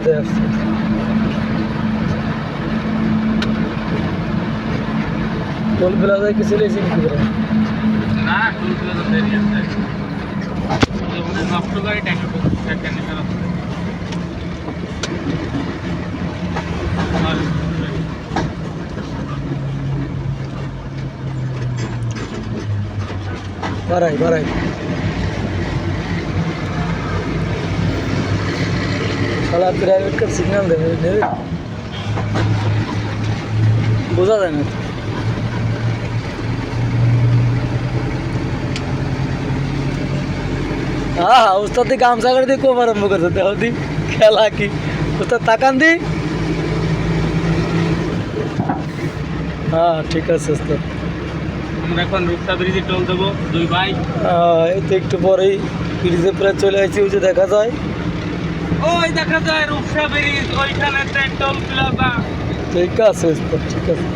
প্লাজায় আসছে টোল প্লাজায় কি চলে এসেছি কি করে না টুল প্লাজা দেরি আছে ওখানে নষ্ট গাড়ি ট্যাঙ্কে ট্যাঙ্কে ফেরত বাড়াই বাড়াই শালা প্রাইভেট কার সিগন্যাল দেবে দেবে বোঝা যায় না। হ্যাঁ হ্যাঁ উস্তাদ গামছা করে দিয়ে কোপ আরম্ভ করছে। দেহ দি খেলা কি? উস্তাদ তাকান দি? হ্যাঁ ঠিক আছে উস্তাদ আমরা এখন রূপসা ব্রিজে টোল দেবো দুই ভাই। এই তো একটু পরেই ব্রিজে প্রায় চলে আসছি ওই যে দেখা যায়। ওই দেখা যায় রূপসা ব্রিজ ওইখানে ট্রেন টোল প্লাজা ঠিক আছে ঠিক আছে।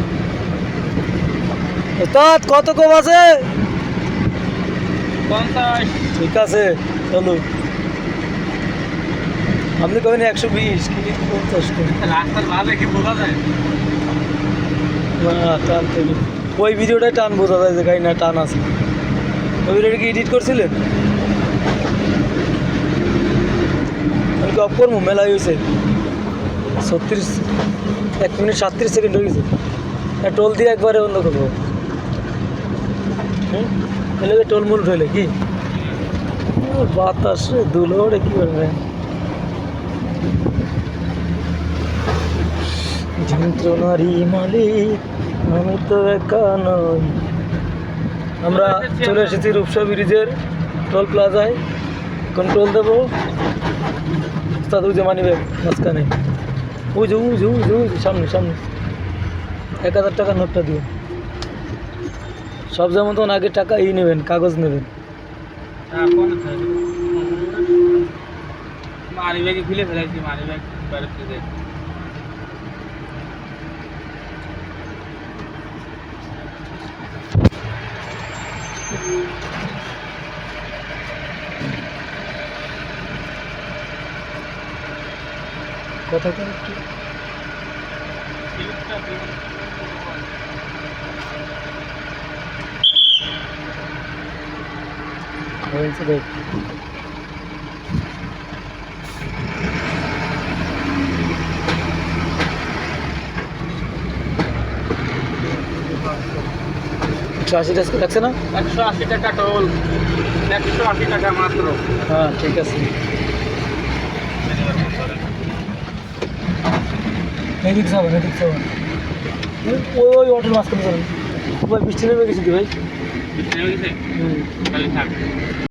কত কম আছে? পঞ্চাশ। ঠিক আছে চলো আপনি কবেন একশো বিশ কি পঞ্চাশ রাস্তার ভাবে কি বোঝা যায়? না টান ওই ভিডিওটাই টান বোঝা যায় যে গাড়ি না টান আছে। ওই ভিডিওটা কি এডিট করছিলেন? আমি করব মেলা হয়েছে ছত্রিশ, এক মিনিট সাতত্রিশ সেকেন্ড হয়ে গেছে। হ্যাঁ টোল দিয়ে একবারে বন্ধ করব। হুম? এলাকা টোল মুল উঠলে কি? বাতাস ওরে কি করবে যন্ত্রণারই মালিক, আমি তো একা নই। আমরা চলে এসেছি রূপসা ব্রিজের টোল প্লাজায়। কন্ট্রোল দেবো। তাদের যে মানি ব্যাগ মাঝখানে। ওই যে ওই যে সামনে সামনে। এক হাজার টাকার নোটটা দিও। সব যেমন তখন আগে টাকা ই নেবেন, কাগজ নেবেন। ব্যাগে বেরোতে যাই কথা তো একটু? হয়েছে দেখ। একশো আশি টাকা লাগছে না? একশো আশি টাকা টোল একশো আশি টাকা মাত্র। হ্যাঁ ঠিক আছে। এদিক যাবেন এদিক যাবেন ওই ওই অটোর মাঝখানে যাবেন ভাই বৃষ্টি নেমে গেছে কি ভাই? হুম।